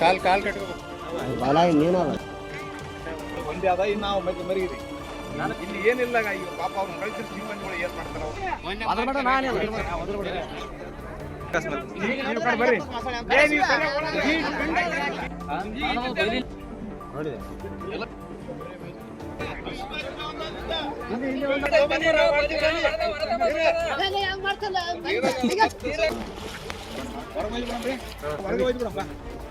ಕಾಲ್ ಕಾಲ್ ಕಟ್ಕೋಬೇಕು ಬಾಲ ಇನ್ನೇನಲ್ಲ ಒಂದೇ ಅದ ಇನ್ನು ನಾವು ಮರಿ ಮರಿಗಿರಿ ಇಲ್ಲಿ ಏನಿಲ್ಲ ಈಗ ಪಾಪ ಅವ್ರನ್ನ ಕಳಿಸಿದ್ರೆ ಸಿಬ್ಬಂದಿಗಳು ಏನ್ ಮಾಡ್ತಾರ ಬರ್ರಿ ಏ,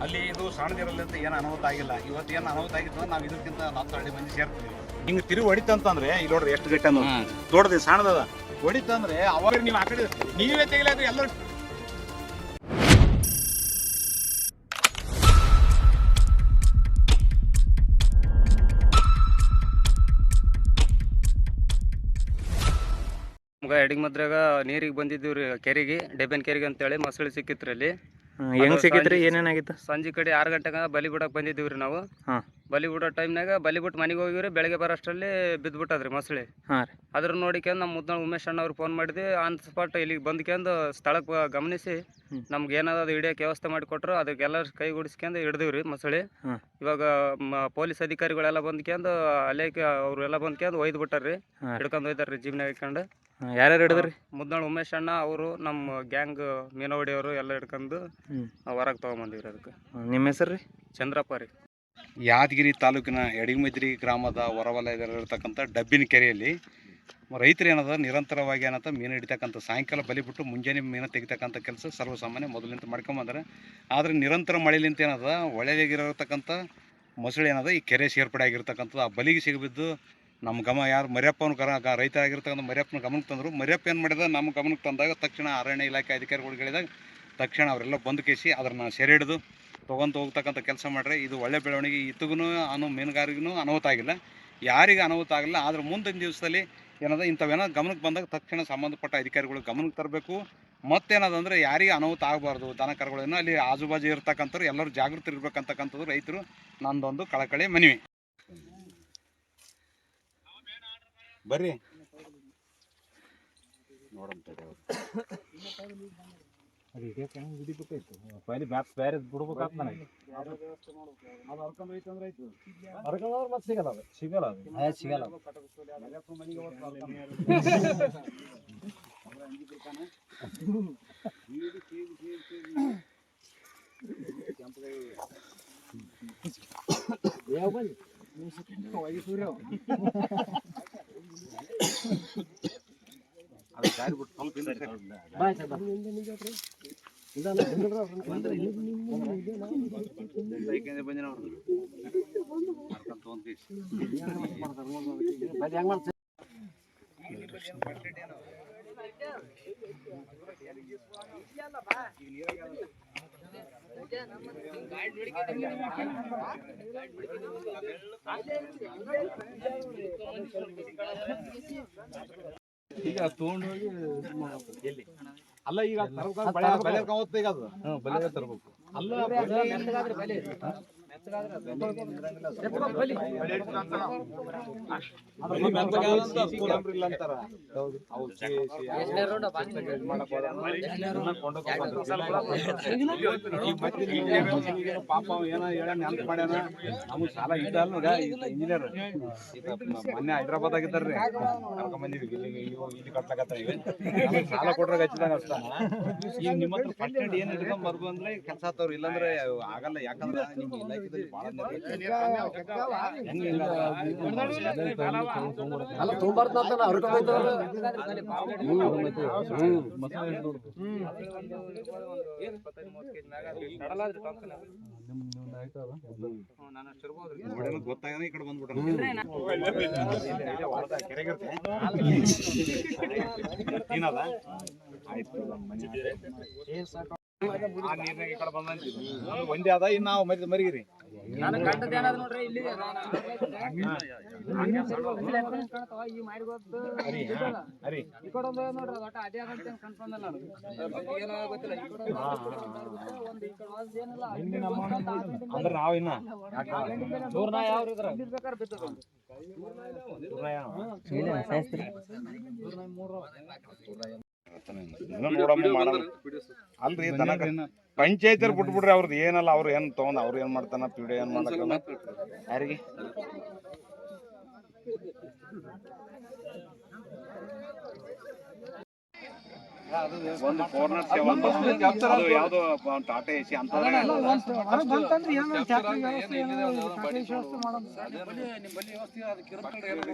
ಅಲ್ಲಿ ಇದು ಸಣ್ಣದಿರಲಿ ಅಂತ ಏನು ಅನಾಹುತ ಆಗಿಲ್ಲ. ಇವತ್ತು ಏನು ಅನಾಹುತ ಆಗಿತ್ತು ನಾವು ಇದಕ್ಕಿಂತ ನಾವು ಹಳ್ಳಿ ಮಂದಿ ಸೇರ್ತೀವಿ. ಹಿಂಗೆ ತಿರುಗಿ ಹೊಡಿತಂತಂದ್ರೆ ಇಲ್ಲಿ ನೋಡ್ರಿ ಎಷ್ಟು ಗಟ್ಟಿ ದೊಡ್ಡದು ಸಣ್ಣದದ ಹೊಡಿತಂದ್ರೆ ಅವಾಗ ನೀವು ಆ ಕಡೆ ನೀವೇ ತೆಗಿಲಾದ್ರೆ ಎಲ್ಲರೂ ನಮ್ಗೆ ಎಡಿಗ್ಮದ್ರಾಗ ನೀರಿಗೆ ಬಂದಿದ್ದೀವಿ ರೀ ಕೆರೆಗೆ ಡೆಬೆನ್ ಕೆರೆಗೆ ಅಂತೇಳಿ ಮೊಸಳೆ ಸಿಕ್ಕಿತ್ರಿ ಅಲ್ಲಿ. ಹೆಂಗ್ ಸಿಕ್ಕಿತ್ರಿ? ಏನೇನಾಗಿತ್ತು? ಸಂಜೆ ಕಡೆ ಆರು ಗಂಟೆಗ ಬಲಿ ಬಿಡಕ್ಕೆ ಬಂದಿದ್ದೀವಿ ರೀ ನಾವು. ಹಾ. ಬಲಿ ಬಿಡೋ ಟೈಮ್ನಾಗ ಬಲಿ ಬಿಟ್ಟು ಮನೆಗೆ ಹೋಗಿವ್ರಿ ಬೆಳಗ್ಗೆ ಬರೋಷ್ಟರಲ್ಲಿ ಬಿದ್ದುಬಿಟ್ಟದ್ರಿ ಮೊಸಳೆ ಹಾಂ ರೀ ಅದ್ರ ನೋಡಿಕೊಂಡು ನಮ್ಮ ಮುದ್ನಾಳ್ ಉಮೇಶ್ ಅಣ್ಣ ಅವ್ರಿಗೆ ಫೋನ್ ಮಾಡಿದ್ವಿ ಆನ್ ಸ್ಪಾಟ್ ಇಲ್ಲಿಗೆ ಬಂದ್ಕೊಂಡು ಸ್ಥಳಕ್ಕೆ ಗಮನಿಸಿ. ನಮ್ಗೆ ಏನಾದ್ರು ಹಿಡಿಯೋಕೆ ವ್ಯವಸ್ಥೆ ಮಾಡಿಕೊಟ್ರು ಅದಕ್ಕೆಲ್ಲ ಕೈ ಗುಡಿಸ್ಕೊಂಡು ಹಿಡ್ದೀವಿ ರೀ ಮೊಸಳೆ. ಇವಾಗ ಪೊಲೀಸ್ ಅಧಿಕಾರಿಗಳೆಲ್ಲ ಬಂದ್ಕೊಂಡು ಅಲ್ಲೇ ಅವರೆಲ್ಲ ಬಂದ್ಕೊಂಡು ಒಯ್ದು ಬಿಟ್ಟಾರ್ರಿ ರೀ. ಹಿಡ್ಕೊಂಡು ಒಯ್ದಾರ್ರಿ ಜೀವನ ಇಟ್ಕೊಂಡು ಯಾರ್ಯಾರು ಹಿಡಿದ್ರಿ ಮುದ್ನಾಳ್ ಉಮೇಶ್ ಅಣ್ಣ ಅವರು ನಮ್ಮ ಗ್ಯಾಂಗ್ ಮೀನವಡಿ ಅವರು ಎಲ್ಲ ಹಿಡ್ಕೊಂಡು. ಹೊರಗೆ ತೊಗೊಂಬಂದಿವ್ರಿ ಅದಕ್ಕೆ ನಿಮ್ಮ ಹೆಸರು ರೀ ಚಂದ್ರಪ್ಪ ರೀ ಯಾದಗಿರಿ ತಾಲೂಕಿನ ಎಡಿಮದ್ರಿ ಗ್ರಾಮದ ಹೊರವಲಯದಲ್ಲಿರ್ತಕ್ಕಂಥ ಡಬ್ಬಿನ ಕೆರೆಯಲ್ಲಿ ರೈತರು ಏನದ ನಿರಂತರವಾಗಿ ಏನಂತ ಮೀನು ಹಿಡಿತಕ್ಕಂಥ ಸಾಯಂಕಾಲ ಬಲಿ ಬಿಟ್ಟು ಮುಂಜಾನೆ ಮೀನು ತೆಗಿತಕ್ಕಂಥ ಕೆಲಸ ಸರ್ವಸಾಮಾನ್ಯ ಮೊದಲಿಂದ ಮಾಡ್ಕೊಂಬಂದ್ರೆ ಆದರೆ ನಿರಂತರ ಮಳೆಲಿಂತ ಏನದ ಒಳ್ಳೆಯದಾಗಿರತಕ್ಕಂಥ ಮೊಸಳೆ ಏನದ ಈ ಕೆರೆ ಸೇರ್ಪಡೆ ಆಗಿರ್ತಕ್ಕಂಥದ್ದು ಆ ಬಲಿಗೆ ಸಿಗಬಿದ್ದು ನಮ್ಮ ಗಮ ಯಾರು ಮರಿಯಪ್ಪನ ಕರ ರೈತ ಆಗಿರ್ತಕ್ಕಂಥ ಮರಿಯಪ್ಪನ ಗಮನಕ್ಕೆ ತಂದರು. ಮರಿಯಪ್ಪ ಏನು ಮಾಡಿದ ನಮ್ಮ ಗಮನಕ್ಕೆ ತಂದಾಗ ತಕ್ಷಣ ಅರಣ್ಯ ಇಲಾಖೆ ಅಧಿಕಾರಿಗಳಿಗೆ ಹೇಳಿದಾಗ ತಕ್ಷಣ ಅವರೆಲ್ಲ ಬಂದು ಕೇಸಿ ಅದನ್ನು ಸೆರೆ ಹಿಡಿದು ತೊಗೊಂತ ಹೋಗ್ತಕ್ಕಂಥ ಕೆಲಸ ಮಾಡ್ರೆ ಇದು ಒಳ್ಳೆ ಬೆಳವಣಿಗೆ. ಇತ್ತಿಗೂ ಅನು ಮೀನುಗಾರಿಗೂ ಅನಾಹುತ ಆಗಿಲ್ಲ. ಯಾರಿಗೆ ಅನಾಹುತ ಆಗಿಲ್ಲ. ಆದ್ರೆ ಮುಂದಿನ ದಿವಸದಲ್ಲಿ ಏನದ ಇಂಥವೇನೋ ಗಮನಕ್ಕೆ ಬಂದಾಗ ತಕ್ಷಣ ಸಂಬಂಧಪಟ್ಟ ಅಧಿಕಾರಿಗಳು ಗಮನಕ್ಕೆ ತರಬೇಕು. ಮತ್ತೇನದ ಅಂದರೆ ಯಾರಿಗೆ ಅನಾಹುತ ಆಗಬಾರ್ದು. ದನ ಕರುಗಳೇನೋ ಅಲ್ಲಿ ಆಜುಬಾಜು ಇರ್ತಕ್ಕಂಥವ್ರು ಎಲ್ಲರೂ ಜಾಗೃತಿ ಇರ್ಬೇಕಂತಕ್ಕಂಥದ್ದು ರೈತರು ನಂದೊಂದು ಕಳಕಳಿ ಮನವಿ. ಬರ್ರಿ. ನೋಡಂತ ಪೈಲಿ ಬ್ಯಾತ್ ಬೇರೆ ಬಿಡ್ಬೇಕಾತ್ ನನಗೆ ಮತ್ತೆ ಸಿಗಲ್ಲ ಅದು ಸಿಗಲ್ಲ ಅದು ಸಿಗಲ್ಲ ಅದು ದಾರಿ ಬಿಟ್ಟು ಸ್ವಲ್ಪ ಹಿಂದೆ ಸರಿ. ಬೈಕಿಂದ ಬಂದಿನ ಅವ್ರು. ಮಾಡ್ಕೊಂತ ಹೋಗ್ತೀವಿ. ಈಗ ತಗೊಂಡೋಗಿ ಅಲ್ಲ ಈಗ ಬಳೆ ಕಾವತ್ತೆ ಈಗ ಅದು ಬಲೆ ತರ್ಬೇಕು. ಅಲ್ಲ ಪಾಪ ಏನೋ ಹೇಳ ನೆನ್ಪ್ ಮಾಡ್ಯಾನ ಸಾಲ ಇದ್ದ ಇಂಜಿನಿಯರ್ ಮೊನ್ನೆ ಹೈದ್ರಾಬಾದ್ ಆಗಿದ್ದಾರ್ರಿ ಕರ್ಕೊಂಡ್ ಇಲ್ಲಿ ಈಗ ಸಾಲ ಕೊಟ್ರಾಗ ಹಚ್ಚಿದಾಗ ಅಷ್ಟೇ ಈಗ ನಿಮ್ಮ ಹತ್ರ ಫಸ್ಟ್ ಏನ್ ಹಿಡ್ಕೊಂಡ್ ಬರ್ಬೋದ್ರೆ ಕೆಲಸ ಆತವ್ರು ಇಲ್ಲಾಂದ್ರೆ ಆಗಲ್ಲ. ಯಾಕಂದ್ರೆ ನಿಮ್ಗೆ ಅಲ್ಲ ತುಂಬಾರ್ದಂತ ಗೊತ್ತಾಗ ಈ ಕಡೆ ಬಂದ್ಬಿಟ್ಟ ಏನದ ಆಯ್ತು ಒಂದೇ ಅದ ಇನ್ನು ನಾವು ಮರಿ ಮರಿಗಿರಿ. ಅಂದ್ರ ನಾವ್ ಇನ್ನ ಚೂರ್ನ ಯಾವ ಮಾಡಮ್ಮ ಅಲ್ರಿ ತನಕ. ಪಂಚಾಯತ್ ಬಿಟ್ಬಿಡ್ರಿ ಅವ್ರದ್ದು ಏನಲ್ಲ ಅವ್ರು ಏನ್ ತಗೊಂಡ್ ಅವ್ರು ಏನ್ ಮಾಡ್ತಾನ ಪೀಡೆ ಏನ್ ಮಾಡ್ತಾನ ಯಾರಿಗೆ? ಒಂದು ಫೋರ್ನರ್ ಸೆವೆನ್ ಅದು ಯಾವ್ದೋ ಟಾಟಾ ಎಸಿ ಅಂತ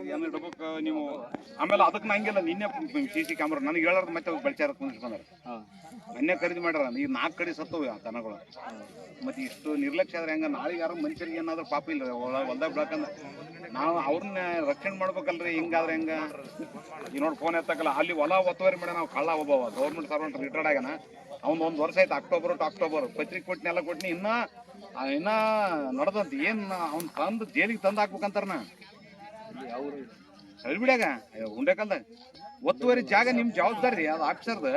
ಏನ್ ಇಡ್ಬೇಕು ನೀವು ಆಮೇಲೆ ಅದಕ್ಕೆ ನಂಗಿಲ್ಲ ನಿನ್ನೆ ಸಿ ಸಿ ಕ್ಯಾಮ್ರಾ ನನಗೆ ಹೇಳಾರ್ದು ಮತ್ತೆ ಬೆಳ್ಚಾರ ಕುಂದಿಸ್ಕೊಂಡಾರ ಮೊನ್ನೆ ಖರೀದಿ ಮಾಡ್ಯಾರ ಈಗ ನಾಲ್ಕು ಕಡೆ ಸತ್ತವು ಆ ದನಗಳು. ಮತ್ತೆ ಇಷ್ಟು ನಿರ್ಲಕ್ಷ್ಯ ಆದ್ರೆ ಹೆಂಗ ನಾಳೆ ಯಾರು ಮನುಷ್ಯರಿಗೆ ಏನಾದ್ರು ಪಾಪ ಇಲ್ಲ ಹೊಲ್ದಾಗ ಬಿಡಕಂದ್ರೆ ನಾವು ಅವ್ರನ್ನ ರಕ್ಷಣೆ ಮಾಡ್ಬೇಕಲ್ರಿ ಹಿಂಗಾದ್ರೆ ಹೆಂಗ? ಈ ನೋಡಿ ಫೋನ್ ಎತ್ತಕಲ್ಲ ಅಲ್ಲಿ ಹೊಲ ಒತ್ತುವರಿ ಮಾಡಿ ನಾವು ಕಳ್ಳ ಒಬ್ಬವ ಗೌರ್ಮೆಂಟ್ ಸರ್ವೆಂಟ್ ರಿಟೈರ್ಡ್ ಆಗ್ಯಾನ, ಅವ್ನು ಒಂದು ವರ್ಷ ಆಯ್ತು ಅಕ್ಟೋಬರ್ ಟು ಅಕ್ಟೋಬರ್ ಪತ್ರಿಕೆ ಕೊಟ್ಟಿನೆಲ್ಲ ಕೊಟ್ಟಿನಿ ಇನ್ನ ಇನ್ನ ನಡ್ದಂತ ಏನ್ ಅವ್ನ್ ತಂದು ಜೈಲಿಗೆ ತಂದು ಹಾಕ್ಬೇಕಂತಾರನ. ಬಿಡ್ಯಾಗ ಉಂಡೆಕಲ್ದಾಗ ಒತ್ತುವರಿ ಜಾಗ ನಿಮ್ ಜವಾಬ್ದಾರಿ, ಅದು ಆಫೀಸರ್ದ.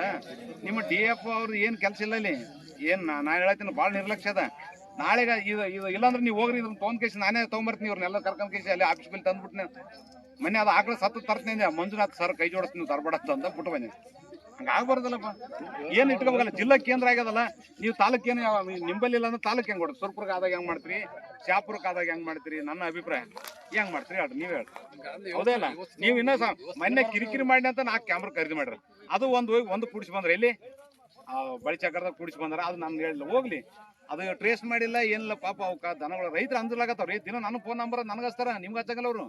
ನಿಮ್ಮ ಡಿ ಎಫ್ ಅವ್ರು ಏನ್ ಕೆಲಸ ಇಲ್ಲ ಇಲ್ಲಿ. ಏನ್ ನಾನು ಹೇಳತ್ತೀನಿ ಭಾಳ ನಿರ್ಲಕ್ಷ್ಯ ಅದ. ನಾಳೆಗ ಇದು ಇದು, ಇಲ್ಲಾಂದ್ರೆ ನೀವು ಹೋಗ್ರಿ ಇದನ್ನ ತೊಗೊಂಡ್ ಕೇಸಿ ನಾನೇ ತೊಗೊಂಬರ್ತೀನಿ ಇವ್ರನ್ನೆಲ್ಲ ಕರ್ಕೊಂಡ್ ಕೇಸಿ ಅಲ್ಲಿ ಆಫೀಸ್ ಬಿಲ್ ತಂದ್ಬಿಟ್ನೆ. ಮೊನ್ನೆ ಅದು ಆಕಳ ಸತ್ತು ತರ್ತೀನಿ ಮಂಜುನಾಥ್ ಸರ್ ಕೈ ಜೋಡಿಸ್ತೀನಿ ತರಬೇಡತ್ತ ಅಂತ ಬಿಟ್ಟು ಹಂಗ ಆಗ್ಬಾರ್ದಲ್ಲಪ್ಪ. ಏನ್ ಇಟ್ಕೋಬೇಕಲ್ಲ, ಜಿಲ್ಲಾ ಕೇಂದ್ರ ಆಗ್ಯದಲ್ಲ, ನೀವು ತಾಲೂಕೇನು ನಿಂಬಲ್ಲಿ ಇಲ್ಲ ಅಂದ್ರೆ ತಾಲೂಕ್ ಹೆಂಗ್ ಕೊಡ್ರಿ ಸುರ್ಪುರ್ಗ ಆದಾಗ ಹೆಂಗ್ ಮಾಡ್ತೀರಿ? ಶಾಪುರಕ್ಕೆ ಆದಾಗ ಹೆಂಗ್ ಮಾಡ್ತೀರಿ? ನನ್ನ ಅಭಿಪ್ರಾಯ. ಹೆಂಗ್ ಮಾಡ್ತೀರಿ? ಹೇಳಿ ನೀವ್ ಹೇಳಿ ಹೌದೇ ಅಲ್ಲ? ನೀವು ಇನ್ನ ಮೊನ್ನೆ ಕಿರಿಕಿರಿ ಮಾಡಿ ಅಂತ ನಾಲ್ಕು ಕ್ಯಾಮ್ರ ಖರೀದಿ ಮಾಡ್ರಿ ಅದು ಒಂದು ಹೋಗಿ ಒಂದು ಕೂಡಿಸಿ ಬಂದ್ರೆ. ಇಲ್ಲಿ ಬಳಿ ಚಕ್ರದಾಗ ಕೂಡಿಸಿ ಬಂದಾರ. ಅದು ನಾನು ಹೇಳಿಲ್ಲ ಹೋಗ್ಲಿ. ಅದು ಟ್ರೇಸ್ ಮಾಡಿಲ್ಲ, ಏನಿಲ್ಲ. ಪಾಪ ಅವಕ್ಕ ದನಗಳು ರೈತರು ಅಂದ್ಲಾಗತ್ತವ್ರಿ ದಿನ ನನ್ನ ಫೋನ್ ನಂಬರ್ ನನಗೆ ನಿಮ್ಗೆ ಹಚ್ಚಂಗಲ್ಲ ಅವರು.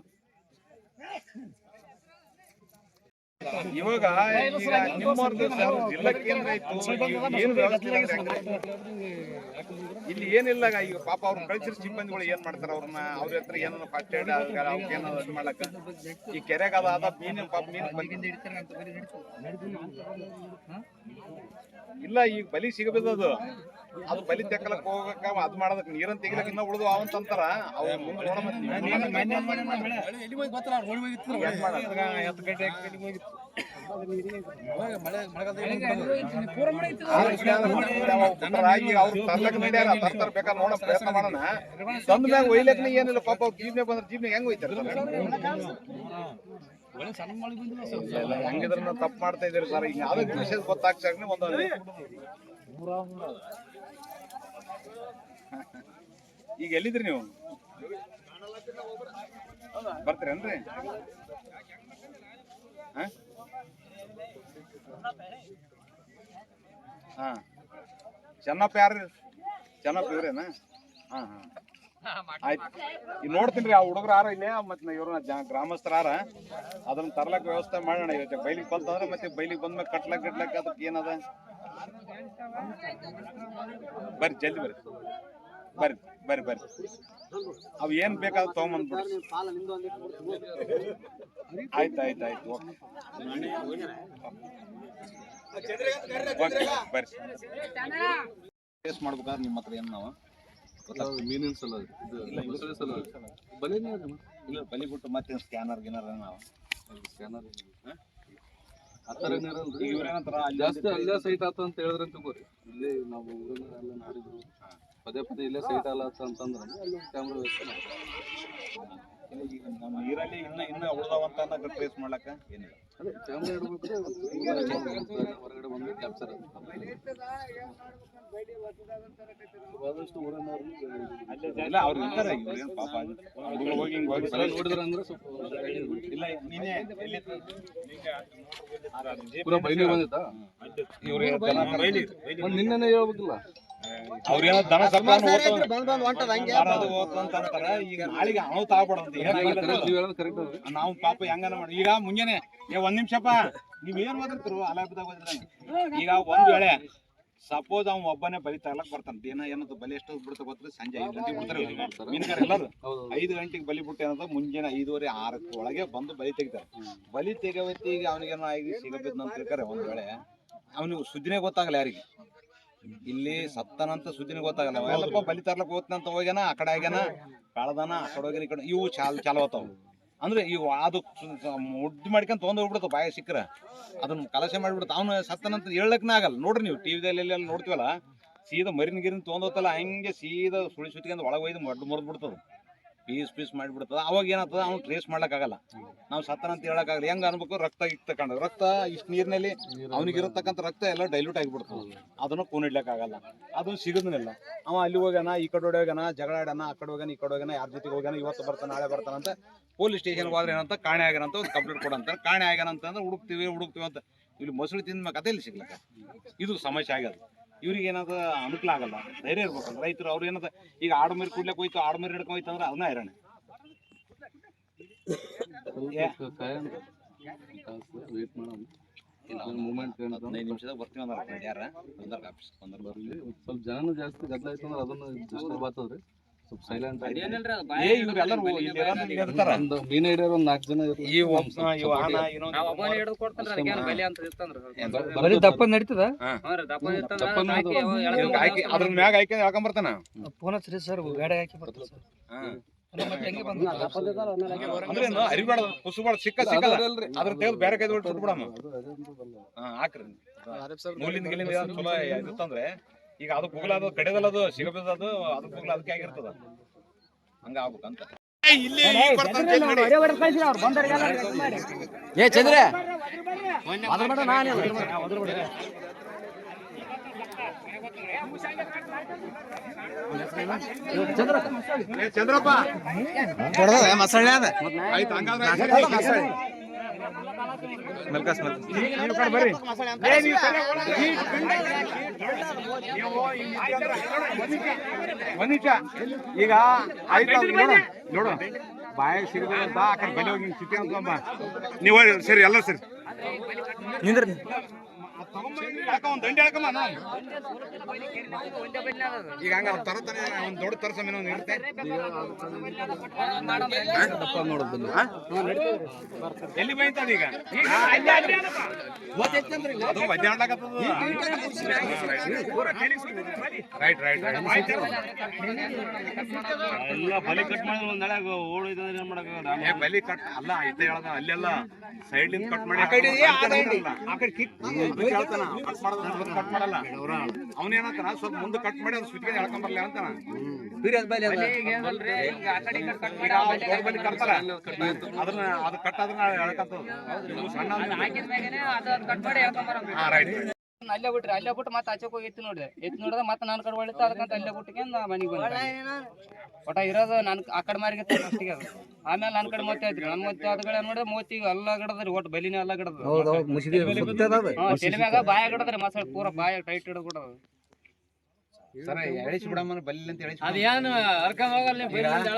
ಇವಾಗ ಜಿಲ್ಲಾ ಕೇಂದ್ರ ಇತ್ತು ಏನು ಇಲ್ಲ. ಏನಿಲ್ಲ ಈಗ ಪಾಪ ಅವ್ರು ಕಳಿಸಿರೋ ಸಿಬ್ಬಂದಿಗಳು ಏನ್ ಮಾಡ್ತಾರ? ಅವ್ರನ್ನ ಅವ್ರ ಹತ್ರ ಏನೋ ಫಸ್ಟ್ ಏಡ್ ಏನೋ ಇದು ಮಾಡಕ್ಕ. ಈ ಕೆರೆಗ ಅದ ಅದ ಮೀನು ಪಾಪ ಮೀನು ಇಲ್ಲ ಈಗ ಬಲಿ ಸಿಗಬೇಕು ಅದು. ಅದು ಬಲಿ ತೆಕ್ಕಲಕ್ ಹೋಗಕ್ಕ ಅದ್ ಮಾಡೋದಕ್ಕೆ ನೀರನ್ ತೆಗಿಲಕ್ ಇನ್ನ ಉಳಿದು ಅವನ್ ತಂತಾರ ಅವ್ ಅವ್ರು ಬೇಕಾದ್ರೆ ನೋಡೋ ಪ್ರಯತ್ನ ಮಾಡೋಣ. ತಂದ ಮ್ಯಾಗ ಒಯ್ಲಕ್ ಏನಿಲ್ಲ ಪಾಪ ಜೀವನ ಬಂದ್ರೆ ಜೀವನ ಹೆಂಗ್ ಒಯ್ತಾರ? ಹೆಂಗಿದ್ರ ತಪ್ಪು ಮಾಡ್ತಾ ಇದ್ದೀರಿ ಸರ್. ಈಗ ಯಾವ್ದಕ್ಕೆ ವಿಷಯ ಗೊತ್ತಾಗ್ಸಾಗ ಒಂದು ಈಗ ಎಲ್ಲಿದ್ರಿ ನೀವು? ಬರ್ತೀರೇನ್ರಿ ಹಾ? ಚೆನ್ನಪ್ಪ ಯಾರು ಚೆನ್ನಪ್ಪ ಇವ್ರೇನಾ? ಹಾ ಹಾ. ಆಯ್ತು. ಈಗ ನೋಡ್ತೀನಿ ರೀ ಆ ಹುಡುಗರು ಆರ ಇಲ್ಲೇ ಮತ್ತೆ ಇವ್ರನ್ನ ಗ್ರಾಮಸ್ಥರಾರ ಅದನ್ನ ತರ್ಲಕ್ ವ್ಯವಸ್ಥೆ ಮಾಡೋಣ ಇವತ್ತು ಬೈಲಿಗೆ ಬಂತಂದ್ರೆ ಮತ್ತೆ ಬೈಲಿಗೆ ಬಂದ್ಮೇಲೆ ಕಟ್ಲಕ್ ಗಿಟ್ಲಕ್ ಅದಕ್ಕೆ ಏನದ? ಬರ್ರಿ ಜಲ್ದಿ ಬರ್ರಿ. ಬರ್ರಿ ಬರ್ರಿ ಬರ್ರಿ. ಅವ್ ಏನ್ ಬೇಕಾದ್ರೆ ತಗೊಂಬಂದ್ಬಿಡ್ರಿ. ಆಯ್ತು ಆಯ್ತು ಆಯ್ತು ಓಕೆ. ಓಕೆ ಬರ್ರಿ. ಮಾಡ್ಬೇಕಾದ್ರೆ ನಿಮ್ಮ ಹತ್ರ ಏನು ನಾವು ಮೀನಿನ ಸಲ ಇದು ಸಲ ಬಲೇನೇ ಇಲ್ಲ ಬಲಿ ಬಿಟ್ಟು ಮತ್ತೆ ಸ್ಕ್ಯಾನರ್ ಗಿನರ್ ನಾವು ಸ್ಕ್ಯಾನರ್ ಆ ಥರ ಏನಿರಲ್ರಿ ಈಗ ಇವ್ರೇನಂತಾರ ಅಲ್ಲಿ ಜಾಸ್ತಿ ಅಲ್ಲೇ ಸೈಟ್ ಆತ ಅಂತ ಹೇಳಿದ್ರೆ ತಗೋರಿ. ಇಲ್ಲೇ ನಾವು ಎಲ್ಲ ನೋಡಿದ್ರು ಪದೇ ಪದೇ ಇಲ್ಲೇ ಸೈಟ್ ಅಲ್ಲ ಅಂತಂದ್ರೆ ಅಲ್ಲಿ ಕ್ಯಾಮ್ರಾ ವ್ಯವಸ್ಥೆ ಮಾಡ್ತಾರೆ. ನೀರಲ್ಲಿ ಇನ್ನ ಇನ್ನ ಉಳ್ದಾವಂತ ಟ್ರೇಸ್ ಮಾಡ್ಲಕ್ಕ ಏನಿಲ್ಲ. ಇಲ್ಲ ಅವ್ರು ಇರ್ತಾರೆ ಇವ್ರೇನ್ ಪಾಪ ಹುಡುಗರು ಹೋಗಿ ಹಿಂಗ್ ಹೋಗಿ ಸಲ ನೋಡಿದ್ರ ಅಂದ್ರೆ ಸ್ವಲ್ಪ ಇಲ್ಲ ನೀನೇ ಎಲ್ಲಿ ಪೂರಾ ಬೈಲಿ ಬಂದಿತ್ತಾ? ಇವ್ರು ಒಂದ್ ನಿನ್ನೆನೆ ಹೇಳ್ಬೇಕಿಲ್ಲ? ಅವ್ರೇನೋ ದನ ಈಗ ನಾಳೆಗೆ ನಾವು ಪಾಪ ಹೆಂಗನ ಮಾಡಿ ಈಗ ಮುಂಜಾನೆ ಏ ಒಂದ್ ನಿಮಿಷಪ್ಪ. ನೀವ್ ಏನ್ ಓದಿರ್ತಿರು ಅಲಾಪದಾಗ ಓದಿರಂಗ ಈಗ ಒಂದ್ ವೇಳೆ ಸಪೋಸ್ ಅವ್ ಒಬ್ಬನೇ ಬಲಿ ತರ್ಲಕ್ ಬರ್ತಾನೆ. ದಿನ ಏನದು? ಬಲಿ ಎಷ್ಟು ಬಿಡ್ತ ಗೊತ್ತ್ರಿ ಸಂಜೆ ಐದು ಗಂಟೆಗೆ ಬಿಡ್ತಾರೆ. ಮೀನುಗಾರ ಎಲ್ಲರೂ. ಐದು ಗಂಟೆಗೆ ಬಲಿ ಬಿಟ್ಟು ಏನದ ಮುಂಜಾನೆ ಐದುವರೆ ಆರಕ್ಕೆ ಒಳಗೆ ಬಂದು ಬಲಿ ತೆಗಿತಾರೆ. ಬಲಿ ತೆಗೋವತ್ತಿಗೆ ಅವನಿಗೇನೋ ಆಗಿ ಸಿಗಬೇಕು ಅಂತ ತಿಳ್ತಾರೆ ಒಂದ್ ವೇಳೆ ಅವನಿಗೆ ಸುದ್ದಿನೇ ಗೊತ್ತಾಗಲ್ಲ ಯಾರಿಗೆ. ಇಲ್ಲಿ ಸತ್ತನಂತ ಸುದ್ದಿನ ಗೊತ್ತಾಗಲ್ಲ. ಎಲ್ಲಪ್ಪ ಬಲಿ ತರ್ಲಕ್ ಹೋಗ್ತಂತ ಹೋಗ್ಯಾನ, ಆ ಕಡೆ ಆಗ್ಯಾನ, ಕಳದನ, ಆ ಕಡೆ ಹೋಗ್ಯಾನ, ಈ ಕಡೆ ಇವು ಚಾಲ್ ಚಾಲು ಆತಾವು. ಅಂದ್ರೆ ಇವು ಅದು ಮುಡ್ಡು ಮಾಡ್ಕೊಂಡ್ ತೊಗೊಂಡ್ ಹೋಗ್ಬಿಡ್ತಾವ ಬಾಯ ಸಿಕ್ಕರ. ಅದನ್ನ ಕಲಸೆ ಮಾಡ್ಬಿಡ್ತು ಅವನು ಸತ್ತನಂತ ಹೇಳಕ್ನ ಆಗಲ್ಲ. ನೋಡ್ರಿ ನೀವು ಟಿವಿದಲ್ಲಿ ಎಲ್ಲ ನೋಡ್ತೀವಲ್ಲ, ಸೀದಾ ಮರಿನ ಗಿರಿನ ತೊಗೊಂಡ್ ಹೋಗ್ತಲ್ಲ ಹಂಗೆ ಸೀದಾ ಸುಳಿ ಸುತ್ತಿಗೆ ಒಳಗೆ ಒಯ್ದು ಮಡ್ಡು ಮುರಿದ್ ಬಿಡ್ತದ. ಪೀಸ್ ಪೀಸ್ ಮಾಡಿಬಿಡ್ತದ. ಅವಾಗ ಏನಾಗ್ತದ, ಅವ್ನು ಟ್ರೇಸ್ ಮಾಡ್ಲಿಕ್ಕಾಗಲ್ಲ. ನಾವು ಸತ್ತನ ಅಂತ ಹೇಳಕ್ಕಾಗಲ್ಲ. ಹೆಂಗ್ ಅನ್ಬೇಕು ರಕ್ತ ಇಟ್ಟು ರಕ್ತ ಇಷ್ಟು ನೀರಿನಲ್ಲಿ ಅವನಿಗೆ ಇರತಕ್ಕಂಥ ರಕ್ತ ಎಲ್ಲ ಡೈಲ್ಯೂಟ್ ಆಗಿಬಿಡ್ತದೆ. ಅದನ್ನು ಕೂನ್ ಇಡ್ಲಿಕ್ಕಾಗಲ್ಲ ಅದು ಸಿಗೋದಿಲ್ಲ ಅವ ಅಲ್ಲಿ ಹೋಗ್ಯಾನ, ಈ ಕಡೆ ಹೋಗ್ಯಾನ, ಜಗಳ ಆಡ್ಯಾನ, ಆ ಕಡೆ ಹೋಗ್ಯಾನ, ಈ ಕಡೆ ಹೋಗ್ಯಾನ, ಯಾರ ಜೊತೆಗೆ ಹೋಗ್ಯಾನ, ಇವತ್ತು ಬರ್ತಾನೆ, ನಾಳೆ ಬರ್ತಾನೆ ಅಂತ ಪೊಲೀಸ್ ಸ್ಟೇಷನ್ ಹೋದ್ರೆ ಏನಂತ ಕಾಣೆ ಆಗ್ಯಾನ ಅಂತ ಒಂದು ಕಂಪ್ಲೇಂಟ್ ಕೊಡಂತ. ಕಾಣೆ ಆಗ್ಯಾನ ಅಂತಂದ್ರೆ ಹುಡುಕ್ತೀವಿ, ಹುಡುಕ್ತಿವಿ ಅಂತ. ಇಲ್ಲಿ ಮೊಸರು ತಿಂದ ಕತೆ ಇಲ್ಲಿ ಸಿಗ್ಲಕ್ಕ. ಇದು ಸಮಸ್ಯೆ ಆಗ್ಯದ. ಇವ್ರಿಗೆ ಏನಾದ ಅನುಕೂಲ ಆಗಲ್ಲ. ಧೈರ್ಯ ಇರ್ಬೇಕಲ್ಲ. ರೈತರು ಅವ್ರು ಏನದ ಈಗ ಆಡು ಮರಿ ಕುಡ್ಲಕ್ಕೆ ಹೋಯ್ತು ಆಡು ಮರಿ ಹಿಡ್ಕೊಂಡು ಹೋಯ್ತು ಅಂದ್ರೆ ಅದನ್ನ ಹೈರಾಣ. ವೇಟ್ ಮಾಡೋಣ ಮೂಮೆಂಟ್ ಹದಿನೈದು ನಿಮಿಷದಾಗ ಬರ್ತೀವಿ ಅಂದ್ರೆ ಯಾರ? ಬಂದಾಗ ಆಫೀಸ್ ಬಂದ್ರೆ ಬರ್ಲಿ ಸ್ವಲ್ಪ ಜನನು ಜಾಸ್ತಿ ಗದ್ದಲ ಆಯ್ತು ಅಂದ್ರೆ ಅದನ್ನ ಡಿಸ್ಟರ್ಬ್ ಬರೀ ದಪ್ಪ ನಡೀತದ ಅದ್ರ ಮ್ಯಾಗ ಹಾಕಿ ಹಾಕೊಂಡ್ ಬರ್ತಾನ? ಫೋನ್ ಹಚ್ರಿ ಸರ್ ಗಾಡಿ ಹಾಕಿ ಬರ್ತಾರೆ ಸರ್. ಅರಿಬೇಡ ಸಿಕ್ಕ ಸಿಕ್ಕಲ್ಲ. ಅದ್ರ ತೆಗೆದು ಬೇರೆ ಕೈ ಬಿಟ್ಟು ಬಿಡಮ್ಮ ಅದು ಅದೇನು ಹಾ ಹಾಕ್ರಿ. ಮೂಲಿಂದ ಗಿಲಿಂದ ಚಲೋ ಇರುತ್ತಂದ್ರೆ ಈಗ ಅದು ಗೂಗಲ್ ಅದು ಕಡೆದಲ್ಲ ಅದು ಸಿಗಬೇಕು ಅದು ಅದು ಗೂಗಲ್ ಅದಕ್ಕೆ ಆಗಿರ್ತದ. ಹಂಗ ಆಗ್ಬೇಕಂತ. ಏ ಚಂದ್ರ ಅದ್ರ ನಾನೇ ಏ ಚಂದ್ರಪ್ಪ. ಮಸಳೆ ಅದ. ಆಯ್ತು ಹಂಗಾದ್ರೆ. ಮೆಲ್ಕಾಸ್ ಬರ್ರಿ. ಒಂದ್ ನಿಮಿಷ. ಈಗ ಆಯ್ತು ನೋಡು. ನೋಡು. ಬಾಯಾಗ ಸಿಗದ ಅಂತ ಆ ಕಡೆ ಬಲಿ ಹೋಗಿ ಚಿತಿ ಅಂತ ನೀವು ಸರಿ ಎಲ್ಲ ಸರಿ. ನಿಂದ್ರಿ. ಈಗ ಹಂಗ ತರತಾನೆ ಒಂದ್ ದೊಡ್ಡ ತರಸಮೇನೋ ಒಂದು ಇರುತ್ತೆ ಎಲ್ಲಿ ಬೈತದ ಈಗ ರೈಟ್ ರೈಟ್ ಎಲ್ಲ ಬಲಿ ಕಟ್ ಮಾಡಿದ್ರೆ ಒಂದ್ ನಾಳೆ ಏನ್ ಮಾಡಕ್ಕಾಗಲ್ಲ ಬಲಿ ಕಟ್ ಅಲ್ಲ ಐತೆ ಹೇಳದ ಅಲ್ಲೆಲ್ಲ ಸೈಡ್ ಲಿಂದ ಕಟ್ ಮಾಡಿ. ಆ ಕಡೆ ಕಿಕ್. ಹೇಳ್ತಾನ. ಕಟ್ ಮಾಡೋದು ಕಟ್ ಮಾಡಲ್ಲ. ಅವನೇನಂತಾನ ಸ್ವಲ್ಪ ಮುಂದೆ ಕಟ್ ಮಾಡಿ ಅದು ಸ್ವಿಚ್ಗೆ ಎಳ್ಕೊಂಡ್ ಬರ್ಲಿ ಅಂತಾನ. ಬಲಿ ಕಟ್ತಾರ. ಅದನ್ನ ಅದು ಕಟ್ ಅದನ್ನ ನೀವು ಸಣ್ಣ ಹಾ ರೈಟ್ ಅಲ್ಲೇ ಬಿಟ್ರಿ ಅಲ್ಲೇ ಬಿಟ್ಟು ಮತ್ತೆ ಆಚೆಗೆ ಹೋಗಿ ಎತ್ತಿ ನೋಡ್ರಿ ಎತ್ತಿ ನೋಡಿದ್ರೆ ಮತ್ತೆ ನಾನು ಕಡೆ ಹೊಳಿತ ಅದಕ್ಕಂತ ಅಲ್ಲೇ ಬಿಟ್ಟಿಗೆ ಮನೆಗೆ ಬಂದೆ. ಒಟ ಇರೋದು ನಾನು ಆ ಕಡೆ ಮಾರಿಗೆ ಅದು. ಆಮೇಲೆ ನನ್ನ ಕಡೆ ಮತ್ತೆ ಐತ್ರಿ ನನ್ನ ಮತ್ತೆ ಅದ್ಗಳ ನೋಡಿದ್ರೆ ಮೋತಿ ಎಲ್ಲ ಗಿಡದ್ರಿ ಒಟ್ಟು ಬಲಿನೇ ಎಲ್ಲ ಗಿಡದ ಹಾ ತಲೆ ಮ್ಯಾಗ ಬಾಯ ಗಿಡದ್ರಿ ಮಸಾಲೆ ಪೂರ ಬಾಯ ಟೈಟ್ ಹಿಡಿದು ಬಿಡೋದು ಸರ ಎಳಿಸಿ ಬಿಡಮ್ಮ ಬಲ್ಲಿ ಅಂತ ಎಳಿಸಿ ಅದೇನು ಹರ್ಕೊಂಡ್ ಹೋಗಲ್ಲ ನೀವು ಬೈಲಿ ಅಂತ.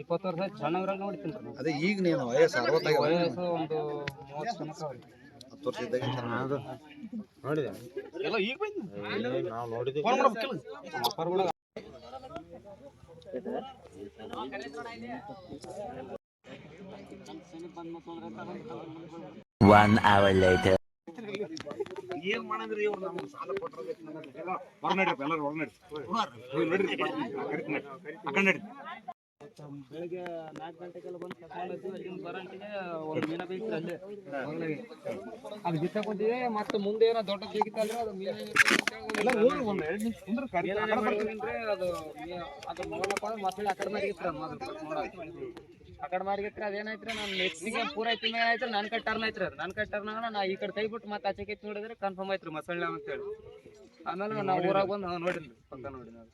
ಇಪ್ಪತ್ತು ವರ್ಷ ಸಣ್ಣವ್ರಾಗ ನೋಡ್ತೀನಿ ಅದೇ ಈಗ ನೀನು ವಯಸ್ಸು ಅರವತ್ತಾಗ ವಯಸ್ಸು ಒಂದು ಮೂವತ್ತು ತನಕ ಅವ್ರಿ. ಹತ್ತು ವರ್ಷ ಇದ್ದಾಗ ಎಲ್ಲ ಈಗ ಬಂದ್ ನಾವು ನೋಡಿದ್ವಿ One hour later. ಏನ್ ಮಾಡಂದ್ರಿ ಇವ್ರು ನಮ್ಗೆ ಸಾಲ ಕೊಟ್ಟರೆ ಹೊರ ನಡ್ರಿ ಎಲ್ಲರೂ ಹೊರ ನಡ್ರಿ ನೀವು ನಡ್ರಿ ಕರಿತೀನಿ ಆ ಕಡೆ ನಡ್ರಿ ಬೆಳಿಗ್ಗೆ ನಾಲ್ಕು ಗಂಟೆಗೆಲ್ಲ ಬಂದು ಅಲ್ಲಿಂದ ಬರಂಟಿಗೆ ಒಂದು ಮೀನ ಅಲ್ಲೇ. ಅದು ಮತ್ತೆ ಮುಂದೆ ಏನೋ ದೊಡ್ಡ ಬೇಕಿತ್ತಲ್ರಿ ಅದು ಮೀನು ಒಂದ್ ಎರಡು ನಿಮಿಷ ಕುಂದ್ರ. ಅದು ಅದು ನೋಡಪ್ಪ ಅಂದ್ರೆ ಮಕ್ಕಳು ಆ ಕಡೆ ಮಾರಿಗಿತ್ರ ಆ ಕಡೆ ಮಾರಿಗಿತ್ರ ಅದೇನಾಯ್ತ್ರಿ ನಾನು ನೆಕ್ಸ್ಟಿಗೆ ಪೂರ ಐತಿ ಏನಾಯ್ತು ನನ್ನ ಕಡೆ ಟರ್ನ್ ಐತ್ರಿ ಅದು. ನನ್ನ ಕಡೆ ಟರ್ನ್ ಆಗ ನಾ ಈ ಕಡೆ ಕೈ ಬಿಟ್ಟು ಮತ್ತೆ ಆಚೆ ಕೈತ್ ನೋಡಿದ್ರೆ ಕನ್ಫರ್ಮ್ ಐತ್ರಿ ಅಂತ ಅಂತೇಳಿ. ಆಮೇಲೆ ನಾವು ಊರಾಗ ಬಂದು ನಾವು ನೋಡಿದ್ವಿ ಪಕ್ಕ ನೋಡಿ ನಾನು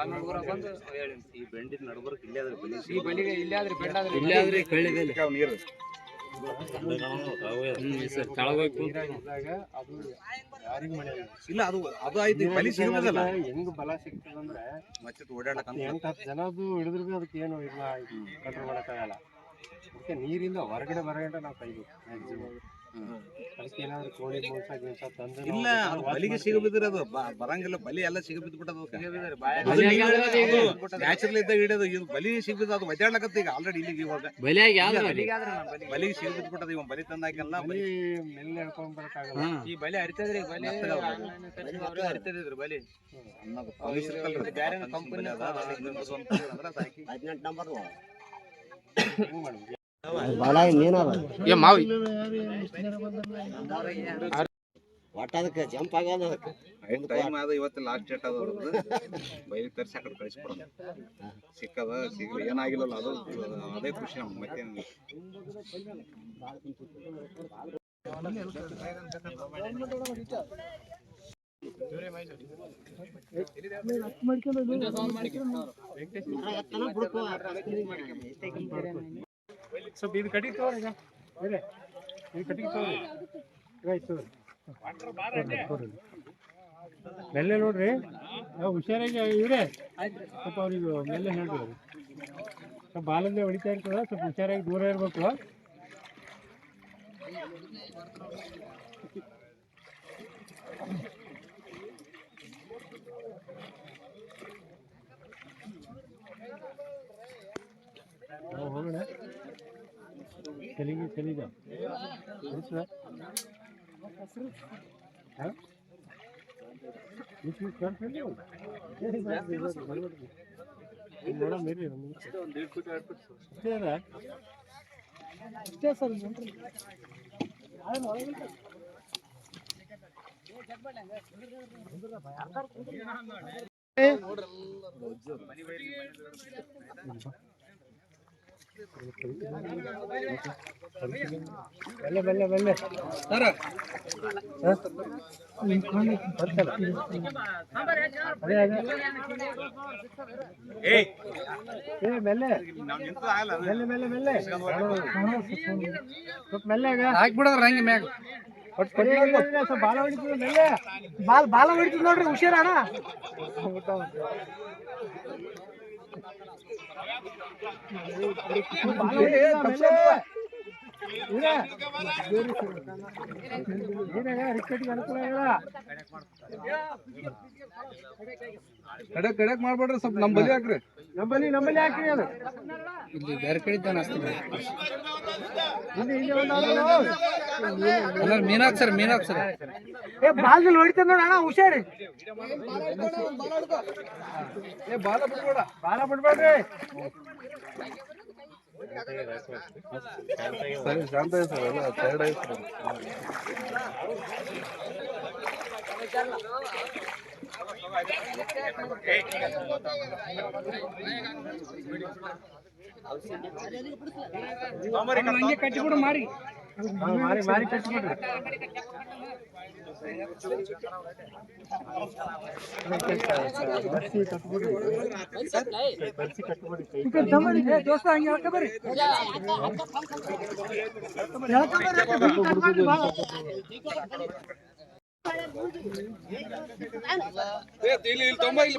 ಆಮೇಲೆ ಊರಾಗ ಬಂದು ಈ ಬೆಂಡಿದ ನಡ್ಬರ್ಕ್ ಇಲ್ಲೇ ಈ ಬೆಳಿಗ್ಗೆ ಇಲ್ಲೇ ಆದ್ರೆ ಬೆಂಡ ಆದ್ರಿ ಇಲ್ಲೇ ಆದ್ರಿ ಅವ್ ನೀರು ಇಲ್ಲ ಅದು ಅದು ಆಯ್ತು ಬಲಿ ಸಿಗೋದಲ್ಲ ಹೆಂಗ್ ಬಲ ಸಿಗ್ತದಂದ್ರೆ ಮತ್ತೆ ಓಡಾಡಕ್ ಎಂಟು ಹತ್ತು ಜನದ್ದು ಹಿಡಿದ್ರು ಅದಕ್ಕೆ ಏನು ಇಲ್ಲ ಕಂಟ್ರೋಲ್ ಮಾಡಕ್ಕಾಗಲ್ಲ ಅದಕ್ಕೆ ನೀರಿಂದ ಹೊರಗಡೆ ಬರಗಂಟ ನಾವು ಕೈಬೇಕು ಮ್ಯಾಕ್ಸಿಮಮ್ ಇಲ್ಲ ಅದು ಬಲಿಗೆ ಸಿಗಬಿದ್ರಿ ಅದು ಬರಂಗಿಲ್ಲ ಬಲಿ ಎಲ್ಲ ಸಿಗಬಿದ್ದು ಬಿಟ್ಟದ ನ್ಯಾಚುರಲ್ ಇದ್ದಾಗ ಹಿಡಿಯೋದು ಇದು ಬಲಿ ಸಿಗಬಿದ್ದು ಅದು ಒದ್ದಾಡ್ಲಕತ್ತ ಈಗ ಆಲ್ರೆಡಿ ಇಲ್ಲಿಗೆ ಇವಾಗ. ಬಲಿಗೆ ಸಿಗಬಿದ್ದು ಇವ ಬಲಿ ತಂದಾಗೆಲ್ಲ ಬಲಿ ಮೆಲ್ಲ ಬರಕ್ಕಾಗಲ್ಲ. ಈ ಬಲಿ ಹರಿತದ್ರಿ ಬಲಿ ಹರಿತದ್ರಿ ಬಲಿ ಅದು ಹಾಕಿ ಹದಿನೆಂಟು ನಂಬರ್ ಬಾಳ ಮಾವಿ. ಒಟ್ಟ ಅದಕ್ಕೆ ಜಂಪ್ ಆಗೋದು ಅದಕ್ಕೆ. ಟೈಮ್ ಆದ ಇವತ್ತು ಲಾಸ್ಟ್ ಡೇಟ್ ಅದ ಅವ್ರದ್ದು. ಬೈಲಿಗೆ ತರಿಸಿ ಆ ಕಡೆ ಕಳಿಸ್ಕೊಡೋಣ. ಸಿಕ್ಕದ ಸಿಗಲಿ. ಏನಾಗಿಲ್ಲಲ್ಲ ಅದು. ಅದೇ ಖುಷಿ ನಮ್ಗೆ ಮತ್ತೇನು ಸ್ವಲ್ಪ ಇದು ಕಟ್ಟಿಗೆ ತಗೋರಿ ಈಗ. ಇದೆ ಇದು ಕಟ್ಟಿಗೆ ತಗೋರಿ ಆಯ್ತು ಮೆಲ್ಲೆ ನೋಡ್ರಿ. ನಾವು ಹುಷಾರಾಗಿ ಇವ್ರೆ. ಸ್ವಲ್ಪ ಅವ್ರಿಗೆ ಮೆಲ್ಲೆ ಹೇಳ್ರಿ. ಸ್ವಲ್ಪ ಬಾಲಂದೆ ಹೊಡಿತಾ ಇರ್ತದ ಸ್ವಲ್ಪ ಹುಷಾರಾಗಿ ದೂರ ಇರಬೇಕು. ನಾವು ಹೋಗೋಣ ಚಲಿಗೆ ಚಲಿಗ ಮೇಡಮ್ ಇರ್ರಿ ಸರ್ ಅದ ಬೆಲ್ಲ ಬೆಲ್ಲ ಅದೇ ಅದೇ ಏ ಸ್ವಲ್ಪ ಹಂಗೆ ಮ್ಯಾಗ ಬಾಲ್ ಬಾಲ ಹೊಡಿತು ನೋಡ್ರಿ ಹುಷಾರಣ ರಿಕ್ಕಟ್ಟಿಗೆ ಅನುಕೂಲ ಇಲ್ಲ ಕಡೆಕ್ ಕಡೆಕ್ ಮಾಡ್ಬೇಡ್ರಿ ಸ್ವಲ್ಪ ನಮ್ ಬಲಿ ಹಾಕ್ರಿ. ನಂಬಲ್ಲಿ ನಂಬಲ್ಲಿ ಹಾಕ್ರಿ ಅದು. ಇಲ್ಲಿ ಬೇರೆ ಕಡೆ ಇದ್ದಾನ ಆಳು. ಮೀನಾಕ್ ಸರ್ ಮೀನಾಕ್ ಸರ್. ಏ ಬಾಲ್ದಲ್ಲಿ ಹೊಡಿತದ ನೋಡ ಅಣ್ಣ ಹುಷಾರಿ. ಏ ಬಾಲ ಬಿಡ್ಬೇಡ ಬಾಲ ಬಿಡ್ಬೇಡ್ರಿ ಸರಿ ಶಾಂತ ಸರ್ ಎಲ್ಲ ಟೈರ್ಡ್ ಆಯ್ತು ಹಂಗೆ ಕಟ್ಟಿಬಿಡು ಮಾರಿ ಹಾ, ಮಾರಿ ಮಾರಿ ಕಟ್ಬಿಡ್ರಿ ದೋಸ್ತ ಹಂಗೆ ಹೇಳ್ಕೊಬರ್ರಿ ಇಲ್ಲಿ ಇಲ್ಲಿ ತೊಂಬ ಇಲ್ಲಿ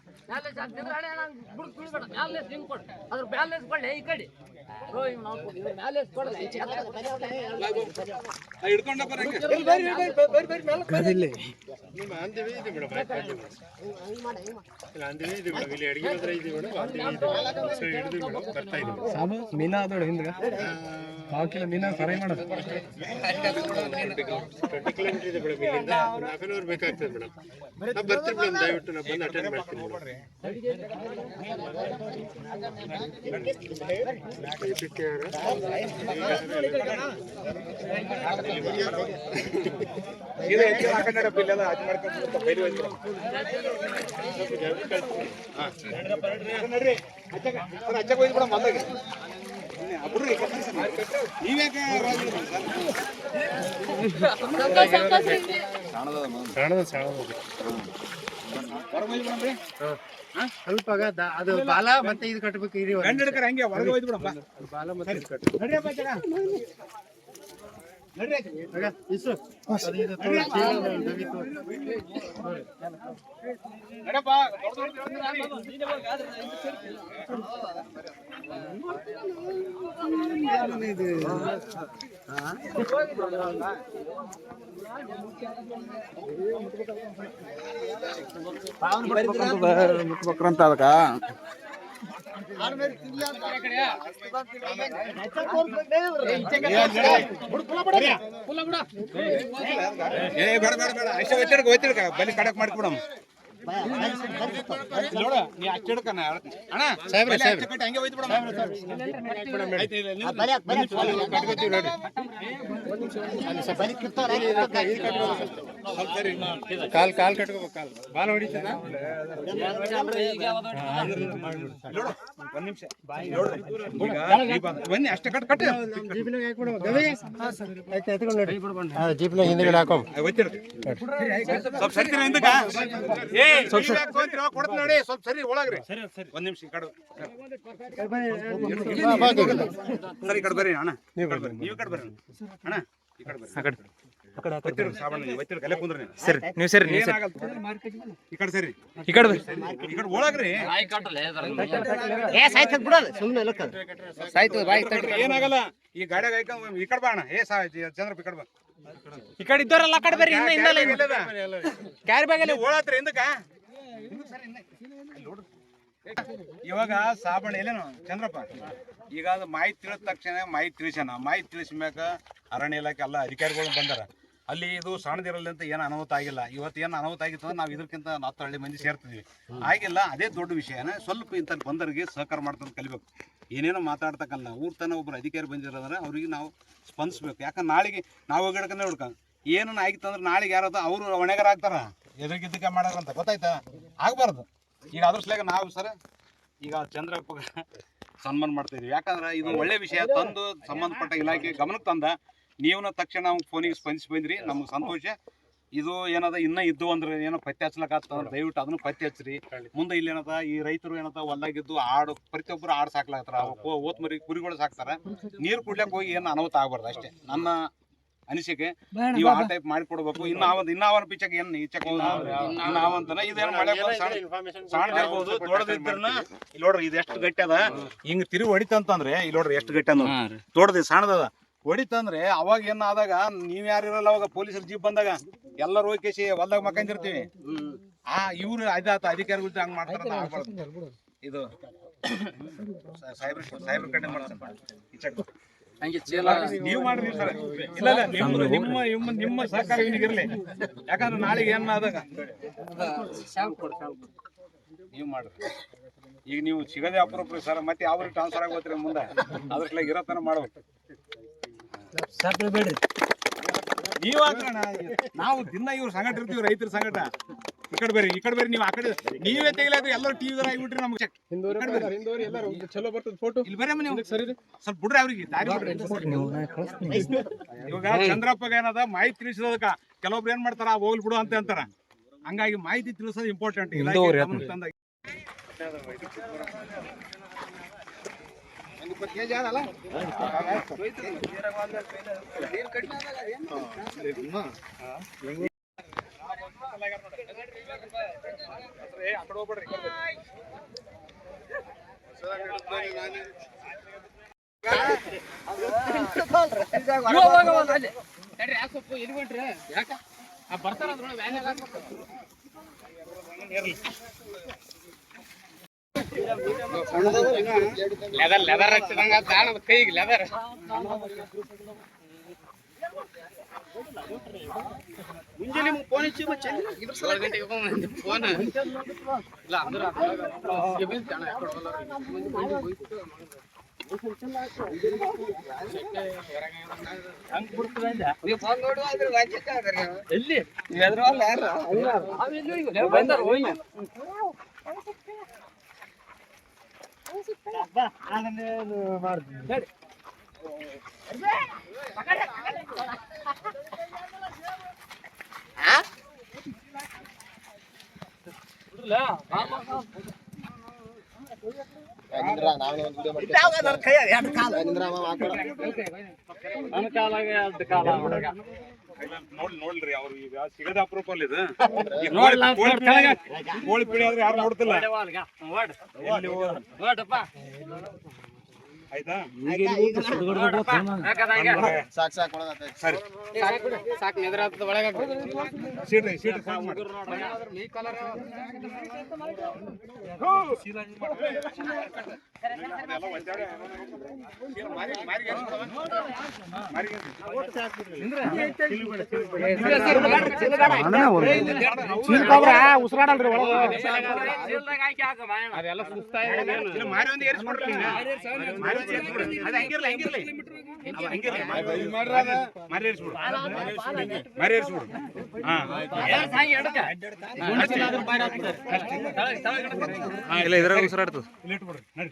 ಬಲಿ ಹಚ್ಕೊಂತ್ರಿ ಈ ಕಡೆ ಹೊಟ್ಟಿ ಕಟ್ಟಿಲ್ಲ ಬಾಯ್ ಕಟ್ಟು ಬೈಕ್ ಅದ್ರ ಬ್ಯಾಲೆನ್ಸ್ ಕೊಡ್ಲಿ ಈ ಕಡೆ. ಬ್ಯಾಲೆನ್ಸ್ ಕೊಡಲ್ಲ ಹಿಡ್ಕೊಂಡ ಬರಂಗೆ ಸಾಮು ಮೀನಾ ಅದೋಳು ಹಿಂದ್ಗ ಪಾವು ಕಿಲೋ ಮೀನಾ ಫ್ರೈ ಮಾಡೋದು ಇದು ಹೆಚ್ಚು ಹಾಕೊಂಡಪ್ಪ ಇಲ್ಲೆಲ್ಲ ಅದ್ ಮಾಡ್ಕೊಂಡು ಬೈಲಿ ಹೋಯ್ತು ನಡ್ರಿ ಅಚ್ಚಗ ಸರ್ ಅಚ್ಚಗ ಹೋಯ್ತು ಬಿಡ ಮೊದಲಾಗಿ ಬಿಡ್ರಿ ನೀವ್ಯಾಕೆ ಸಣ್ಣದ ಸಣ್ಣದ ಸ್ವಲ್ಪ ಅದು ಬಾಲ ಮತ್ತೆ ಇದು ಕಟ್ಟಬೇಕು ಇದು ಗಂಡ ಹಿಡ್ಕರ ಹಂಗೆ ಹೊರಗೆ ಹೋಯ್ತು ಬಿಡಪ್ಪ. ಬಾಲ ಮತ್ತೆ ಇದು ಕಟ್ಟಬೇಕು ನಡ್ರಿಯಪ್ಪ ಅಚ್ಚಗ ಮುಟ್ಬೇಕ್ರಂತ ಅದಕ್ಕ? ಬೇಡ ಬೇಡ ಬೇಡ. ಅಷ್ಟೇ ಒತ್ತಿಡ್ಕ ಒತ್ತಿಡ್ಕ ಬಲಿ ಕಡಕ್ ಮಾಡ್ಕೊಡಮ್ ಕಾಲ್ ಕಾಲ್ ಕಟ್ಕೋಬೇಕು ಕಾಲ್ ಬಾಲ ಹೊಡಿತ ಒಂದ್ ನಿಮಿಷ ಬನ್ನಿ ಅಷ್ಟೇ ಕಟ್ ಕಟ್ಟಿ ಜೀಪ್ನಾಗ ಹಿಂದ್ಗಡೆ ಒತ್ತಿಡ್ಕ ಸ್ವಲ್ಪ ಸತ್ತಿರ ಹಿಂದಕ್ಕ ಏ ನೋಡಿ ಸ್ವಲ್ಪ ಸರಿ ಒಳಗ್ರಿ ಒಂದ್ ನಿಮಿಷ ಈ ಕಡೆ ಸರಿ ಈ ಕಡೆ ಬರ್ರಿ ಅಣ್ಣ ನೀವು ಕಡೆ ಬರ್ರಿ ನೀವು ಈ ಕಡೆ ಬರ್ರಿ ಅಣ್ಣ ಈ ಕಡೆ ಬರ್ರಿ ನೀವು. ಸರಿ ನೀವು ಸರಿ ಏನಾಗಲ್ಲ ಈ ಕಡೆ ಸರಿ ಈ ಕಡೆ ಈ ಕಡೆ ಒಳಗ್ರಿ ಸಾಯ್ತು ಬಾಯ್ ತಡ್ರಿ ಏನಾಗಲ್ಲ ಈ ಗಾಡಿಯಾಗ ಈ ಕಡೆ ಬಾ ಅಣ್ಣ ಏ ಸಾ ಜನರು ಈ ಕಡೆ ಬಾ ಈ ಕಡೆ ಇದ್ದವರೆಲ್ಲ ಆ ಕಡೆ ಬರ್ರಿ ಇನ್ನ ಇಲ್ಲ? ಕ್ಯಾರಿ ಬ್ಯಾಗ್ ಅಲ್ಲಿ ಓಡಾತ್ರಿ ಹಿಂದಕ್ಕ? ಇವಾಗ ಸಾಬಳ ಎಲ್ಲೇನು ಚಂದ್ರಪ್ಪ. ಈಗ ಅದು ಮಾಹಿತಿ ತಿಳಿದ ತಕ್ಷಣ ಮಾಹಿತಿ ತಿಳಿಸ್ಯಾನ. ಮಾಹಿತಿ ತಿಳಿಸ್ಮ್ಯಾಕ ಅರಣ್ಯ ಇಲಾಖೆ ಎಲ್ಲ ಅಧಿಕಾರಿಗಳು ಬಂದಾರ. ಅಲ್ಲಿ ಇದು ಸಣ್ಣದಿರಲಿ ಅಂತ ಏನು ಅನಾಹುತ ಆಗಿಲ್ಲ. ಇವತ್ತು ಏನು ಅನಾಹುತ ಆಗಿತ್ತು ಅಂದ್ರೆ ನಾವು ಇದಕ್ಕಿಂತ ಹತ್ತು ಹಳ್ಳಿ ಮಂದಿ ಸೇರ್ತಿದ್ವಿ. ಆಗಿಲ್ಲ, ಅದೇ ದೊಡ್ಡ ವಿಷಯನ ಸ್ವಲ್ಪ ಇಂಥ ಬಂದರಿಗೆ ಸಹಕಾರ ಮಾಡ್ತಾರೆ ಕಲಿಬೇಕು. ಏನೇನೋ ಮಾತಾಡ್ತಕ್ಕಲ್ಲ ಊರ್ ತನ ಒಬ್ರು ಅಧಿಕಾರಿ ಬಂದಿರೋದ್ರೆ ಅವ್ರಿಗೆ ನಾವು ಸ್ಪಂದಿಸ್ಬೇಕು. ಯಾಕಂದ್ರೆ ನಾಳೆಗೆ ನಾವು ಗಿಡಕನ್ನೇ ಹುಡ್ಕ. ಏನನ್ನ ಆಗಿತ್ತು ಅಂದ್ರೆ ನಾಳೆಗೆ ಯಾರದ ಅವರು ಹೊಣೆಗಾರ ಆಗ್ತಾರ. ಎದುರಿಗಿದ್ದಕ್ಕೆ ಮಾಡ್ಯಾರಂತ ಗೊತ್ತಾಯ್ತಾ? ಆಗಬಾರ್ದು. ಈಗ ಅದ್ರ ಸಲಾಗ ನಾವು ಸರ್ ಈಗ ಚಂದ್ರಪ್ಪ ಸನ್ಮಾನ ಮಾಡ್ತಾ ಇದೀವಿ. ಯಾಕಂದ್ರೆ ಇದು ಒಳ್ಳೆ ವಿಷಯ. ತಂದು ಸಂಬಂಧಪಟ್ಟ ಇಲಾಖೆ ಗಮನಕ್ಕೆ ತಂದ ನೀವನ್ನ ತಕ್ಷಣ ನಮ್ಗೆ ಫೋನಿಗೆ ಸ್ಪಂದಿಸಿ ಬಂದ್ರಿ ನಮ್ಗೆ ಸಂತೋಷ. ಇದು ಏನದ ಇನ್ನ ಇದ್ದು ಅಂದ್ರೆ ಏನೋ ಪತ್ತೆ ಹಚ್ಲಕ್ಕಾಗ್ತದ ಅಂದ್ರೆ ದಯವಿಟ್ಟು ಅದನ್ನು ಪತ್ತೆ ಹಚ್ಚ್ರಿ ಮುಂದೆ ಇಲ್ಲಿ ಏನದ ಈ ರೈತರು ಏನದ ಹೊಲ್ದಾಗಿದ್ದು ಆಡು ಪ್ರತಿಯೊಬ್ಬರು ಆಡು ಸಾಕ್ಲಾಗ್ತಾರ ಅವು ಓತ್ ಮರಿ ಕುರಿಗಳು ಸಾಕ್ತಾರ. ನೀರು ಕುಡ್ಲಕ್ ಹೋಗಿ ಏನು ಅನಾಹುತ ಆಗ್ಬಾರ್ದು ಅಷ್ಟೇ. ನನ್ನ ಅನಿಸಿಕೆ ನೀವು ಆ ಟೈಪ್ ಮಾಡಿಕೊಡ್ಬೇಕು ಇನ್ನ ಅವನ್ ಇನ್ನ ಅವನ ಪಿಚಕ್ ಏನ್ ಈಚಕ್ ಇನ್ನ ಅವಂತನ ಇದೇನು ಮಳೆ ಬಂದ್ ಸಣ್ಣ ಸಣ್ಣದಿರ್ಬೋದು ದೊಡ್ಡದಿದ್ರನ ಇಲ್ಲಿ ನೋಡ್ರಿ ಇದು ಎಷ್ಟು ಗಟ್ಟಿ ಅದ? ಹಿಂಗ್ ತಿರುಗಿ ಹೊಡಿತಂತಂದ್ರೆ ಇಲ್ಲಿ ನೋಡ್ರಿ ಎಷ್ಟು ಗಟ್ಟಿ ಅದ ದೊಡ್ಡದು ಸಣ್ಣದದ ಹೊಡಿತಂದ್ರೆ ಅವಾಗ ಏನ್ ಆದಾಗ ನೀವ್ ಯಾರು ಇರಲ್ಲ ಅವಾಗ ಪೊಲೀಸರು ಜೀಪ್ ಬಂದಾಗ ಎಲ್ಲರೂ ಹೋಗಿ ಕೇಸಿ ಹೊಲ್ದಾಗ ಮಕ್ಕಂದಿರ್ತೀವಿ ಆ ಇವ್ರು ಅದಾತ ಅಧಿಕಾರಿಗಳು ಹಂಗ ಮಾಡ್ತಾರ ಇದು ಸೈಬರ್ ಸೈಬರ್ ಕಡೆ ಮಾಡ್ತಾರೆ ನೀವು ಮಾಡ್ರಿ ಸರ್. ಇಲ್ಲ ಇಲ್ಲ ನಿಮ್ಮ ನಿಮ್ಮ ನಿಮ್ಮ ನಿಮ್ಮ ಸಹಕಾರ ಇರ್ಲಿ. ಯಾಕಂದ್ರೆ ನಾಳೆ ಏನ್ ಆದಾಗ ನೀವು ಮಾಡ್ರಿ. ಈಗ ನೀವು ಸಿಗದೆ ಅಪರೂಪ ಸರ್. ಮತ್ತೆ ಯಾವ ಟ್ರಾನ್ಸ್ಫರ್ ಆಗೋತ್ರಿ ಮುಂದೆ. ಅದ್ರ ಇರತನ ಮಾಡ್ಬೇಕು. ನೀವು ಹಾಕೋಣ ನಾವು ದಿನ ಇವ್ರ ಸಂಗಟ ಇರ್ತೀವಿ ರೈತರ ಸಂಗಟ ಈ ಕಡೆ ಬರ್ರಿ ಈ ಕಡೆ ಬೇರೆ ನೀವು ಆ ಕಡೆ ನೀವೇ ತೆಗಿಲಾದ್ರಿ ಎಲ್ಲರೂ ಟಿವಿ ಆಗಿಬಿಟ್ರಿ ನಮ್ಗೆ ಚಲೋ ಬರ್ತದ ಫೋಟೋ ಇಲ್ಲಿ ಬರ್ರಿ ನೀವು. ಸ್ವಲ್ಪ ಬಿಡ್ರಿ ಅವ್ರಿಗೆ ದಾರಿ ಬಿಡ್ರಿ. ಇವಾಗ ಚಂದ್ರಪ್ಪಗ ಏನದ ಮಾಹಿತಿ ತಿಳಿಸೋದಕ್ಕ ಕೆಲವೊಬ್ರು ಏನ್ ಮಾಡ್ತಾರ ಹೋಗ್ಲಿ ಬಿಡು ಅಂತ ಅಂತಾರ. ಹಂಗಾಗಿ ಮಾಹಿತಿ ತಿಳಿಸೋದು ಇಂಪಾರ್ಟೆಂಟ್ ತಂದ ಎಲ್ಲಿ ಹೊಂಟ್ರಿ ಯಾಕ ಬರ್ತಾರ ಅದ್ರೊಳಗೆ ವ್ಯಾನ್ಯಾಗ ಹಾಕ್ಬೇಕು ಲೆದರ್ ಲೆದರ್ ಹಚ್ಚಿದಂಗ ಕಾಣದ ಕೈಗೆ ಲೆದರ್ ಮುಂಜಾನೆ ಫೋನ್ ಹಚ್ಚಿ ಏಳು ಗಂಟೆಗೆ ಫೋನ್ ಇಲ್ಲ ಅಂದ್ರೆ ಅದ್ರೊಳಗೆ ಬೀಳ್ತಾನೆ, ಆ ಕಡೆ ಹೋಗಲ್ಲ. ನೀವು ಬಂದ್ ನೋಡು ಅದ್ರ ವಂಚಿತ ಹೋಗಿ ನೋಡಿ ನೋಡ್ರಿ ಅವ್ರು ಈಗ ಸಿಗದ ಅಪರೂಪ ಅಲ್ಲ ಇದು. ಈ ಕೋಳಿ ಕೋಳಿ ಪಿಳಿ- ಕೋಳಿ ಪಿಳಿ ಆದ್ರೆ ಯಾರು ನೋಡ್ತಿಲ್ಲ. ಎಲ್ಲಿ ಹೋಗೋದು? ಆಯ್ತಾ? ಸರಿ. ಸಾಕು ನೆದರಾಗ್ತದ ಒಳಗೆ ಸೀಟ್ ಸೀಟ್ ಸಾಕು ಮಾಡಿ. ಉಸಿರಾಡಲ್ರಿ ಅದೆಲ್ಲ ಒಂದು ಏರಿಸ್ಬಿಡ್ರಿ. ಅದು. ಇಲ್ಲ ಇದ್ರಾಗ ಉಸಿರಾಡ್ತದ ಇಲ್ಲಿ ಇಟ್ಬಿಡ್ರಿ. ನಡಿ.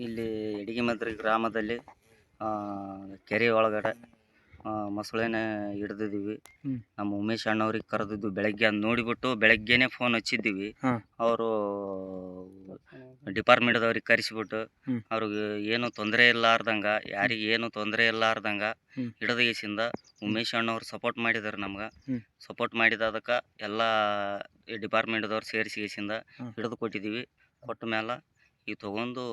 ಇಲ್ಲಿ ಎಡಿಗೆಮದ್ರಿ ಗ್ರಾಮದಲ್ಲಿ ಆ, ಕೆರೆ ಒಳಗಡೆ ಆ, ಮೊಸಳೆನ ಹಿಡ್ದಿದ್ದೀವಿ ಹ್ಮ್. ನಮ್ಮ ಉಮೇಶ್ ಅಣ್ಣವ್ರಿಗೆ ಕರೆದಿದ್ದು ಬೆಳಗ್ಗೆ ಅದ್ ನೋಡಿಬಿಟ್ಟು ಬೆಳಗ್ಗೆನೆ ಫೋನ್ ಹಚ್ಚಿದ್ದೀವಿ. ಅವರು ಡಿಪಾರ್ಟ್ಮೆಂಟ್ದವ್ರಿಗೆ ಕರೆಸಿಬಿಟ್ಟು. ಅವ್ರಿಗೆ ಏನು ತೊಂದರೆ ಇಲ್ಲಾರ್ದಂಗ ಯಾರಿಗೆ ಏನು ತೊಂದರೆ ಇಲ್ಲಾರ್ದಂಗ. ಹಿಡಿದಗೇಸಿಂದ ಉಮೇಶ್ ಅಣ್ಣವ್ರು ಸಪೋರ್ಟ್ ಮಾಡಿದಾರೆ ನಮ್ಗೆ ಸಪೋರ್ಟ್ ಸಪೋರ್ಟ್ ಎಲ್ಲಾ ಎಲ್ಲ ಡಿಪಾರ್ಟ್ಮೆಂಟ್ದವ್ರು ಸೇರಿಸಿಗೇಸಿಂದ ಹ್ಮ್. ಹಿಡಿದು ಕೊಟ್ಟಿದ್ದೀವಿ ಕೊಟ್ಟ ಮೇಲೆ ಈಗ ತಗೊಂಡು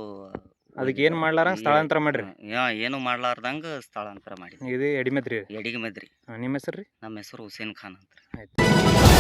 ಅದಕ್ಕೆ ಏನು ಮಾಡ್ಲಾರ ಸ್ಥಳಾಂತರ ಮಾಡ್ರಿ. ಯಾ ಏನು ಮಾಡ್ಲಾರ್ದಂಗ ಸ್ಥಳಾಂತರ ಮಾಡಿ ಇದು ಎಡಿಮದ್ರಿ. ಎಡಿಗೆ ಮದ್ರಿ ನಿಮ್ಮ ಹೆಸರು ರೀ ನಮ್ಮ ಹೆಸರು ಹುಸೇನ್ ಖಾನ್ ಅಂತ ಆಯ್ತು.